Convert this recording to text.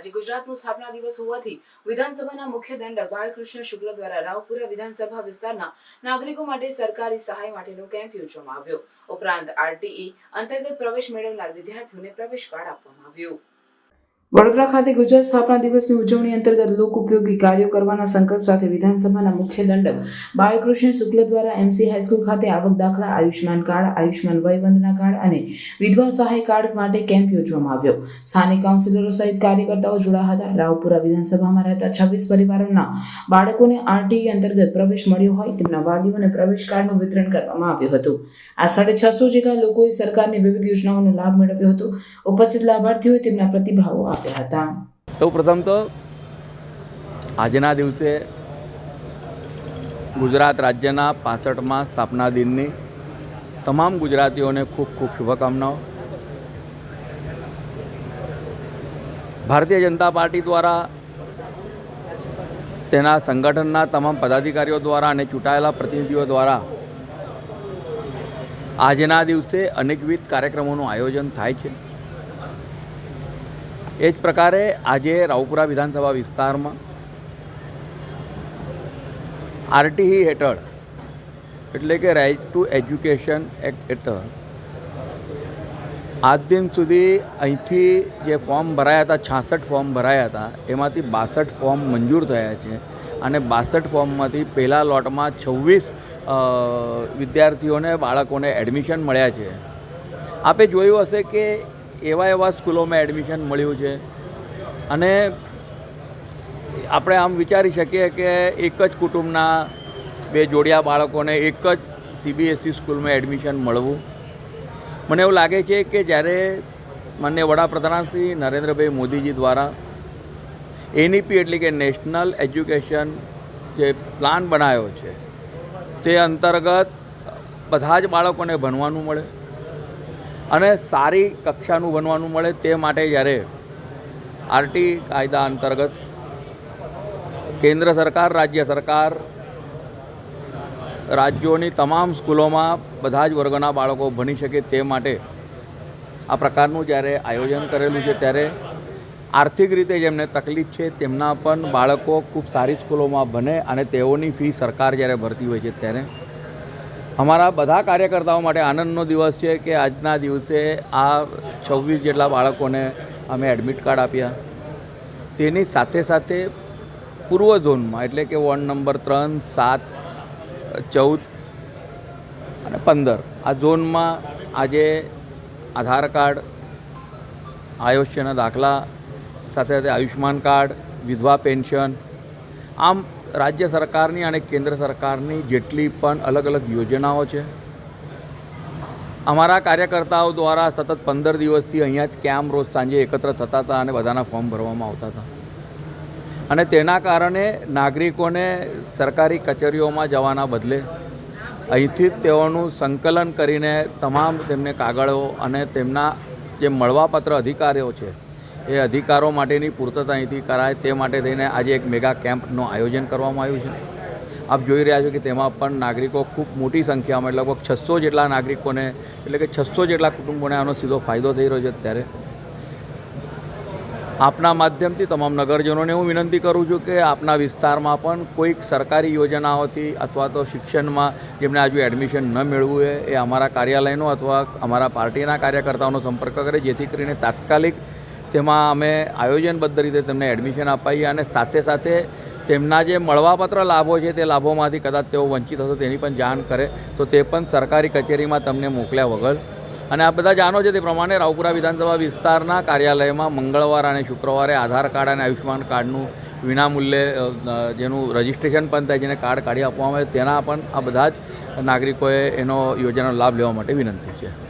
આજે ગુજરાતનો સ્થાપના દિવસ હોવાથી વિધાનસભાના મુખ્ય દંડક બાળકૃષ્ણ શુક્લ દ્વારા રાવપુરા વિધાનસભા વિસ્તારના નાગરિકો માટે સરકારી સહાય માટેનો કેમ્પ યોજવામાં આવ્યો. ઉપરાંત આરટીઈ અંતર્ગત પ્રવેશ મેળવનાર વિદ્યાર્થીઓને પ્રવેશ કાર્ડ આપવામાં આવ્યું. વડોદરા ખાતે ગુજરાત સ્થાપના દિવસની ઉજવણી અંતર્ગત લોક ઉપયોગી કાર્યો કરવાના સંકલ્પ સાથે વિધાનસભાના મુખ્ય દંડક બાળકૃષ્ણ શુક્લ દ્વારા એમસી હાઈસ્કૂલ ખાતે આવક દાખલા આયુષ્માન કાર્ડ આયુષ્માન વયવંદના કાર્ડ અને વિધવા સહાય કાર્ડ માટે કેમ્પ યોજવામાં આવ્યો. સ્થાનિક કાઉન્સિલરો સહિત કાર્યકર્તાઓ જોડાયા હતા. રાવપુરા વિધાનસભામાં રહેતા છવ્વીસ પરિવારોના બાળકોને આરટીઈ અંતર્ગત પ્રવેશ મળ્યો હોય તેમના વાલીઓને પ્રવેશ કાર્ડનું વિતરણ કરવામાં આવ્યું હતું. આ સાડે છસો જેટલા લોકોએ સરકારની વિવિધ યોજનાઓનો લાભ મેળવ્યો હતો. ઉપસ્થિત લાભાર્થીઓએ તેમના પ્રતિભાવો આપ્યા. હતા. સૌ પ્રથમ તો આજના દિવસે ગુજરાત રાજ્યના પાસઠમાં સ્થાપના દિનની તમામ ગુજરાતીઓને ખૂબ ખૂબ શુભકામનાઓ. ભારતીય જનતા પાર્ટી દ્વારા તેના સંગઠનના તમામ પદાધિકારીઓ દ્વારા અને ચૂંટાયેલા પ્રતિનિધિઓ દ્વારા આજના દિવસે અનેકવિધ કાર્યક્રમોનું આયોજન થાય છે. એ જ પ્રકારે આજે રાવપુરા વિધાનસભા વિસ્તારમાં આરટીઈ હેઠળ, એટલે કે રાઇટ ટુ એજ્યુકેશન એક્ટ હેઠળ, આજ દિન સુધી અહીંથી જે ફોર્મ ભરાયા હતા, છાસઠ ફોર્મ ભરાયા હતા, એમાંથી બાસઠ ફોર્મ મંજૂર થયા છે અને બાસઠ ફોર્મમાંથી પહેલા લોટમાં છવ્વીસ વિદ્યાર્થીઓને, બાળકોને એડમિશન મળ્યા છે. આપે જોયું હશે કે એવા એવા સ્કૂલોમાં એડમિશન મળ્યું છે. અને આપણે આમ વિચારી શકીએ કે એક જ કુટુંબના બે જોડિયા બાળકોને એક જ સીબીએસઈ સ્કૂલમાં એડમિશન મળવું. મને એવું લાગે છે કે જ્યારે માન્ય વડાપ્રધાન શ્રી નરેન્દ્રભાઈ મોદીજી દ્વારા એનઈપી એટલે કે નેશનલ એજ્યુકેશન જે પ્લાન બનાવ્યો છે, તે અંતર્ગત બધા જ બાળકોને ભણવાનું મળે. અને સારી કક્ષાનું ભણવાનું મળે તે માટે જ્યારે આરટી કાયદા અંતર્ગત કેન્દ્ર સરકાર, રાજ્ય સરકાર રાજ્યોની તમામ સ્કૂલોમાં બધા જ વર્ગના બાળકો ભણી શકે તે માટે આ પ્રકારનું જ્યારે આયોજન કરેલું છે ત્યારે આર્થિક રીતે જેમને તકલીફ છે તેમના પણ બાળકો ખૂબ સારી સ્કૂલોમાં ભણે અને તેઓની ફી સરકાર જ્યારે ભરતી હોય છે ત્યારે અમારા બધા કાર્યકર્તાઓ માટે આનંદનો દિવસ છે કે આજના દિવસે આ છવ્વીસ જેટલા બાળકોને અમે એડમિટ કાર્ડ આપ્યા. તેની સાથે સાથે પૂર્વ ઝોનમાં, એટલે કે વોર્ડ નંબર ત્રણ, સાત, ચૌદ અને પંદર, આ ઝોનમાં આજે આધાર કાર્ડ, આયુષ્યના દાખલા, સાથે સાથે આયુષ્યમાન કાર્ડ, વિધવા પેન્શન, આમ રાજ્ય સરકારની અને કેન્દ્ર સરકારની જેટલી પણ અલગ અલગ યોજનાઓ છે. અમારા કાર્યકર્તાઓ દ્વારા સતત પંદર દિવસથી અહીંયા જ કેમ્પ રોજ સાંજે એકત્ર થતા હતા અને બધાના ફોર્મ ભરવામાં આવતા હતા. અને તેના કારણે નાગરિકોને સરકારી કચેરીઓમાં જવાના બદલે અહીંથી જ તેઓનું સંકલન કરીને તમામ તેમને કાગળો અને તેમના જે મળવાપત્ર અધિકારીઓ છે એ અધિકારો માટેની પૂર્તતા અહીંથી કરાય તે માટે થઈને આજે એક મેગા કેમ્પનું આયોજન કરવામાં આવ્યું છે. આપ જોઈ રહ્યા છો કે તેમાં પણ નાગરિકો ખૂબ મોટી સંખ્યામાં લગભગ છસો જેટલા નાગરિકોને, એટલે કે છસો જેટલા કુટુંબોને આનો સીધો ફાયદો થઈ રહ્યો છે અત્યારે. આપના માધ્યમથી તમામ નગરજનોને હું વિનંતી કરું છું કે આપના વિસ્તારમાં પણ કોઈક સરકારી યોજનાઓથી અથવા તો શિક્ષણમાં જેમને હજુ એડમિશન ન મેળવવું એ અમારા કાર્યાલયનો અથવા અમારા પાર્ટીના કાર્યકર્તાઓનો સંપર્ક કરે, જેથી કરીને તાત્કાલિક તેમાં અમે આયોજનબદ્ધ રીતે તેમને એડમિશન અપાઈએ અને સાથે સાથે તેમના જે મળવાપત્ર લાભો છે તે લાભોમાંથી કદાચ તેઓ વંચિત હશે તેની પણ જાણ કરે તો તે પણ સરકારી કચેરીમાં તમને મોકલ્યા વગર. અને આ બધા જાણો છે તે પ્રમાણે રાવપુરા વિધાનસભા વિસ્તારના કાર્યાલયમાં મંગળવાર અને શુક્રવારે આધાર કાર્ડ અને આયુષ્યમાન કાર્ડનું વિનામૂલ્યે જેનું રજિસ્ટ્રેશન પણ થાય, જેને કાર્ડ કાઢી આપવામાં આવે, તેના પણ આ બધા જ નાગરિકોએ એનો યોજનાનો લાભ લેવા માટે વિનંતી છે.